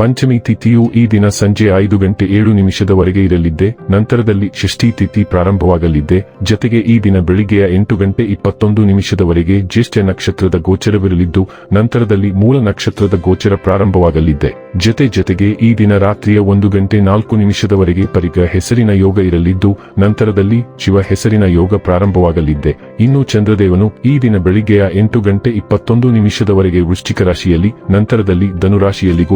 ಪಂಚಮಿ ತಿಥಿಯು ಈ ದಿನ ಸಂಜೆ ಐದು ಗಂಟೆ ಏಳು ನಿಮಿಷದವರೆಗೆ ಇರಲಿದ್ದೆ, ನಂತರದಲ್ಲಿ ಷಷ್ಠಿ ತಿಥಿ ಪ್ರಾರಂಭವಾಗಲಿದ್ದೆ, ಜತೆಗೆ ಈ ದಿನ ಬೆಳಿಗ್ಗೆಯ ಎಂಟು ಗಂಟೆ ಇಪ್ಪತ್ತೊಂದು ನಿಮಿಷದವರೆಗೆ ಜ್ಯೇಷ್ಠ ನಕ್ಷತ್ರದ ಗೋಚರವಿರಲಿದ್ದು, ನಂತರದಲ್ಲಿ ಮೂಲ ನಕ್ಷತ್ರದ ಗೋಚರ ಪ್ರಾರಂಭವಾಗಲಿದ್ದೆ. ಜತೆ ಜೊತೆಗೆ ಈ ದಿನ ರಾತ್ರಿಯ ಒಂದು ಗಂಟೆ ನಾಲ್ಕು ನಿಮಿಷದವರೆಗೆ ಪರಿಗ ಹೆಸರಿನ ಯೋಗ ಇರಲಿದ್ದು, ನಂತರದಲ್ಲಿ ಶಿವ ಹೆಸರಿನ ಯೋಗ ಪ್ರಾರಂಭವಾಗಲಿದ್ದೆ. ಇನ್ನು ಚಂದ್ರದೇವನು ಈ ದಿನ ಬೆಳಿಗ್ಗೆಯ ಎಂಟು ಗಂಟೆ ಇಪ್ಪತ್ತೊಂದು ನಿಮಿಷದವರೆಗೆ ವೃಶ್ಚಿಕ ರಾಶಿಯಲ್ಲಿ, ನಂತರದಲ್ಲಿ ಧನುರಾಶಿಯಲ್ಲಿ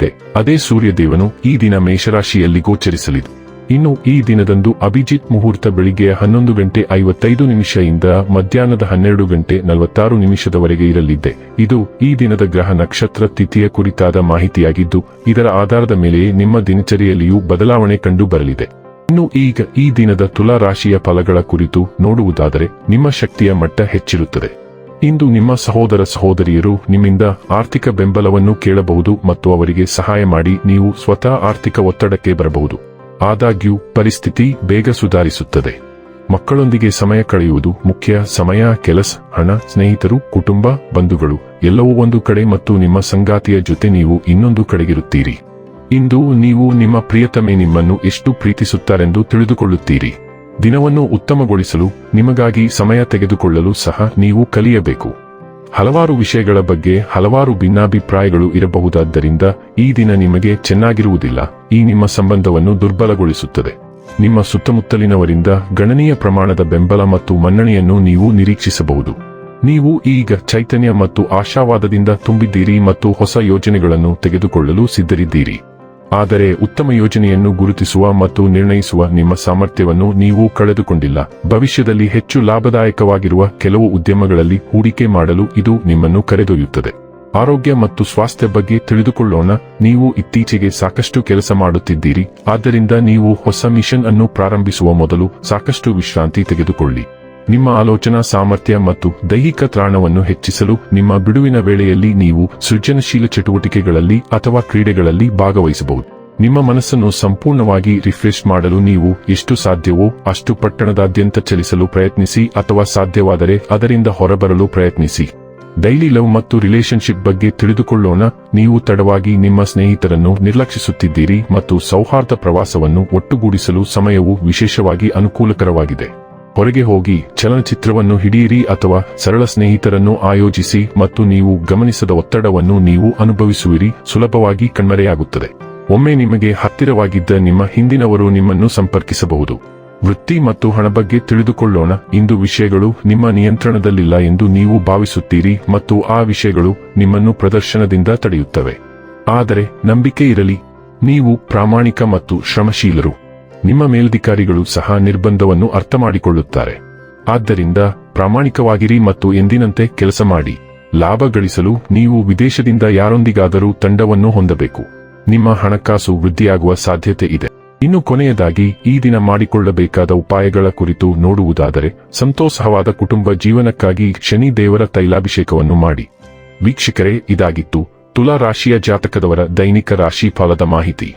ಗೋಚರಿಸಲಿದ್ದೆ ಅದೇ ಸೂರ್ಯದೇವನು ಈ ದಿನ ಮೇಷರಾಶಿಯಲ್ಲಿ ಗೋಚರಿಸಲಿದೆ ಇನ್ನು ಈ ದಿನದಂದು ಅಭಿಜಿತ್ ಮುಹೂರ್ತ ಬೆಳಿಗ್ಗೆ ಹನ್ನೊಂದು ಗಂಟೆ ಐವತ್ತೈದು ನಿಮಿಷದಿಂದ ಮಧ್ಯಾಹ್ನದ ಹನ್ನೆರಡು ಗಂಟೆ ನಲವತ್ತಾರು ನಿಮಿಷದವರೆಗೆ ಇರಲಿದೆ ಇದು ಈ ದಿನದ ಗ್ರಹ ನಕ್ಷತ್ರ ತಿಥಿಯ ಕುರಿತಾದ ಮಾಹಿತಿಯಾಗಿದ್ದು, ಇದರ ಆಧಾರದ ಮೇಲೆ ನಿಮ್ಮ ದಿನಚರಿಯಲ್ಲಿಯೂ ಬದಲಾವಣೆ ಕಂಡು ಬರಲಿದೆ. ಇನ್ನು ಈಗ ಈ ದಿನದ ತುಲಾ ರಾಶಿಯ ಫಲಗಳ ಕುರಿತು ನೋಡುವುದಾದರೆ, ನಿಮ್ಮ ಶಕ್ತಿಯ ಮಟ್ಟ ಹೆಚ್ಚಿರುತ್ತದೆ. ಇಂದು ನಿಮ್ಮ ಸಹೋದರ ಸಹೋದರಿಯರು ನಿಮ್ಮಿಂದ ಆರ್ಥಿಕ ಬೆಂಬಲವನ್ನು ಕೇಳಬಹುದು ಮತ್ತು ಅವರಿಗೆ ಸಹಾಯ ಮಾಡಿ ನೀವು ಸ್ವತಃ ಆರ್ಥಿಕ ಒತ್ತಡಕ್ಕೆ ಬರಬಹುದು. ಆದಾಗ್ಯೂ, ಪರಿಸ್ಥಿತಿ ಬೇಗ ಸುಧಾರಿಸುತ್ತದೆ. ಮಕ್ಕಳೊಂದಿಗೆ ಸಮಯ ಕಳೆಯುವುದು ಮುಖ್ಯ. ಸಮಯ, ಕೆಲಸ, ಹಣ, ಸ್ನೇಹಿತರು, ಕುಟುಂಬ, ಬಂಧುಗಳು, ಎಲ್ಲವೂ ಒಂದು ಕಡೆ ಮತ್ತು ನಿಮ್ಮ ಸಂಗಾತಿಯ ಜೊತೆ ನೀವು ಇನ್ನೊಂದು ಕಡೆಗಿರುತ್ತೀರಿ. ಇಂದು ನೀವು ನಿಮ್ಮ ಪ್ರಿಯತಮೆ ನಿಮ್ಮನ್ನು ಎಷ್ಟು ಪ್ರೀತಿಸುತ್ತಾರೆಂದು ತಿಳಿದುಕೊಳ್ಳುತ್ತೀರಿ. ದಿನವನ್ನು ಉತ್ತಮಗೊಳಿಸಲು, ನಿಮಗಾಗಿ ಸಮಯ ತೆಗೆದುಕೊಳ್ಳಲು ಸಹ ನೀವು ಕಲಿಯಬೇಕು. ಹಲವಾರು ವಿಷಯಗಳ ಬಗ್ಗೆ ಹಲವಾರು ಭಿನ್ನಾಭಿಪ್ರಾಯಗಳು ಇರಬಹುದಾದ್ದರಿಂದ ಈ ದಿನ ನಿಮಗೆ ಚೆನ್ನಾಗಿರುವುದಿಲ್ಲ, ಈ ನಿಮ್ಮ ಸಂಬಂಧವನ್ನು ದುರ್ಬಲಗೊಳಿಸುತ್ತದೆ. ನಿಮ್ಮ ಸುತ್ತಮುತ್ತಲಿನವರಿಂದ ಗಣನೀಯ ಪ್ರಮಾಣದ ಬೆಂಬಲ ಮತ್ತು ಮನ್ನಣೆಯನ್ನು ನೀವು ನಿರೀಕ್ಷಿಸಬಹುದು. ನೀವು ಈಗ ಚೈತನ್ಯ ಮತ್ತು ಆಶಾವಾದದಿಂದ ತುಂಬಿದ್ದೀರಿ ಮತ್ತು ಹೊಸ ಯೋಜನೆಗಳನ್ನು ತೆಗೆದುಕೊಳ್ಳಲು ಸಿದ್ಧರಿದ್ದೀರಿ. ಆದರೆ ಉತ್ತಮ ಯೋಜನೆಯನ್ನು ಗುರುತಿಸುವ ಮತ್ತು ನಿರ್ಣಯಿಸುವ ನಿಮ್ಮ ಸಾಮರ್ಥ್ಯವನ್ನು ನೀವು ಕಳೆದುಕೊಂಡಿಲ್ಲ. ಭವಿಷ್ಯದಲ್ಲಿ ಹೆಚ್ಚು ಲಾಭದಾಯಕವಾಗಿರುವ ಕೆಲವು ಉದ್ಯಮಗಳಲ್ಲಿ ಹೂಡಿಕೆ ಮಾಡಲು ಇದು ನಿಮ್ಮನ್ನು ಕರೆದೊಯ್ಯುತ್ತದೆ. ಆರೋಗ್ಯ ಮತ್ತು ಸ್ವಾಸ್ಥ್ಯ ಬಗ್ಗೆ ತಿಳಿದುಕೊಳ್ಳೋಣ. ನೀವು ಇತ್ತೀಚೆಗೆ ಸಾಕಷ್ಟು ಕೆಲಸ ಮಾಡುತ್ತಿದ್ದೀರಿ. ಆದ್ದರಿಂದ ನೀವು ಹೊಸ ಮಿಷನ್ ಅನ್ನು ಪ್ರಾರಂಭಿಸುವ ಮೊದಲು ಸಾಕಷ್ಟು ವಿಶ್ರಾಂತಿ ತೆಗೆದುಕೊಳ್ಳಿ. ನಿಮ್ಮ ಆಲೋಚನಾ ಸಾಮರ್ಥ್ಯ ಮತ್ತು ದೈಹಿಕ ತ್ರಾಣವನ್ನು ಹೆಚ್ಚಿಸಲು ನಿಮ್ಮ ಬಿಡುವಿನ ವೇಳೆಯಲ್ಲಿ ನೀವು ಸೃಜನಶೀಲ ಚಟುವಟಿಕೆಗಳಲ್ಲಿ ಅಥವಾ ಕ್ರೀಡೆಗಳಲ್ಲಿ ಭಾಗವಹಿಸಬಹುದು. ನಿಮ್ಮ ಮನಸ್ಸನ್ನು ಸಂಪೂರ್ಣವಾಗಿ ರಿಫ್ರೆಶ್ ಮಾಡಲು ನೀವು ಎಷ್ಟು ಸಾಧ್ಯವೋ ಅಷ್ಟು ಪಟ್ಟಣದಾದ್ಯಂತ ಚಲಿಸಲು ಪ್ರಯತ್ನಿಸಿ ಅಥವಾ ಸಾಧ್ಯವಾದರೆ ಅದರಿಂದ ಹೊರಬರಲು ಪ್ರಯತ್ನಿಸಿ. ಡೈಲಿ ಲವ್ ಮತ್ತು ರಿಲೇಶನ್ಶಿಪ್ ಬಗ್ಗೆ ತಿಳಿದುಕೊಳ್ಳೋಣ. ನೀವು ತಡವಾಗಿ ನಿಮ್ಮ ಸ್ನೇಹಿತರನ್ನು ನಿರ್ಲಕ್ಷಿಸುತ್ತಿದ್ದೀರಿ ಮತ್ತು ಸೌಹಾರ್ದ ಪ್ರವಾಸವನ್ನು ಒಟ್ಟುಗೂಡಿಸಲು ಸಮಯವು ವಿಶೇಷವಾಗಿ ಅನುಕೂಲಕರವಾಗಿದೆ. ಹೊರಗೆ ಹೋಗಿ ಚಲನಚಿತ್ರವನ್ನು ಹಿಡಿಯಿರಿ ಅಥವಾ ಸರಳ ಸ್ನೇಹಿತರನ್ನು ಆಯೋಜಿಸಿ ಮತ್ತು ನೀವು ಗಮನಿಸದ ಒತ್ತಡವನ್ನು ನೀವು ಅನುಭವಿಸುವಿರಿ. ಸುಲಭವಾಗಿ ಕಣ್ಮರೆಯಾಗುತ್ತದೆ. ಒಮ್ಮೆ ನಿಮಗೆ ಹತ್ತಿರವಾಗಿದ್ದ ನಿಮ್ಮ ಹಿಂದಿನವರು ನಿಮ್ಮನ್ನು ಸಂಪರ್ಕಿಸಬಹುದು. ವೃತ್ತಿ ಮತ್ತು ಹಣ ಬಗ್ಗೆ ತಿಳಿದುಕೊಳ್ಳೋಣ. ಇಂದು ವಿಷಯಗಳು ನಿಮ್ಮ ನಿಯಂತ್ರಣದಲ್ಲಿಲ್ಲ ಎಂದು ನೀವು ಭಾವಿಸುತ್ತೀರಿ ಮತ್ತು ಆ ವಿಷಯಗಳು ನಿಮ್ಮನ್ನು ಪ್ರದರ್ಶನದಿಂದ ತಡೆಯುತ್ತವೆ. ಆದರೆ ನಂಬಿಕೆ ಇರಲಿ. ನೀವು ಪ್ರಾಮಾಣಿಕ ಮತ್ತು ಶ್ರಮಶೀಲರು. ನಿಮ್ಮ ಮೇಲಧಿಕಾರಿಗಳು ಸಹ ನಿರ್ಬಂಧವನ್ನು ಅರ್ಥ ಮಾಡಿಕೊಳ್ಳುತ್ತಾರೆ ಆದ್ದರಿಂದ ಪ್ರಾಮಾಣಿಕವಾಗಿರಿ ಮತ್ತು ಎಂದಿನಂತೆ ಕೆಲಸ ಮಾಡಿ. ಲಾಭ ಗಳಿಸಲು ನೀವು ವಿದೇಶದಿಂದ ಯಾರೊಂದಿಗಾದರೂ ತಂಡವನ್ನು ಹೊಂದಬೇಕು. ನಿಮ್ಮ ಹಣಕಾಸು ವೃದ್ಧಿಯಾಗುವ ಸಾಧ್ಯತೆ ಇದೆ. ಇನ್ನು ಕೊನೆಯದಾಗಿ, ಈ ದಿನ ಮಾಡಿಕೊಳ್ಳಬೇಕಾದ ಉಪಾಯಗಳ ಕುರಿತು ನೋಡುವುದಾದರೆ, ಸಂತೋಷವಾದ ಕುಟುಂಬ ಜೀವನಕ್ಕಾಗಿ ಶನಿ ದೇವರ ತೈಲಾಭಿಷೇಕವನ್ನು ಮಾಡಿ. ವೀಕ್ಷಕರೇ, ಇದಾಗಿತ್ತು ತುಲಾ ರಾಶಿಯ ಜಾತಕದವರ ದೈನಿಕ ರಾಶಿ ಫಲದ ಮಾಹಿತಿ.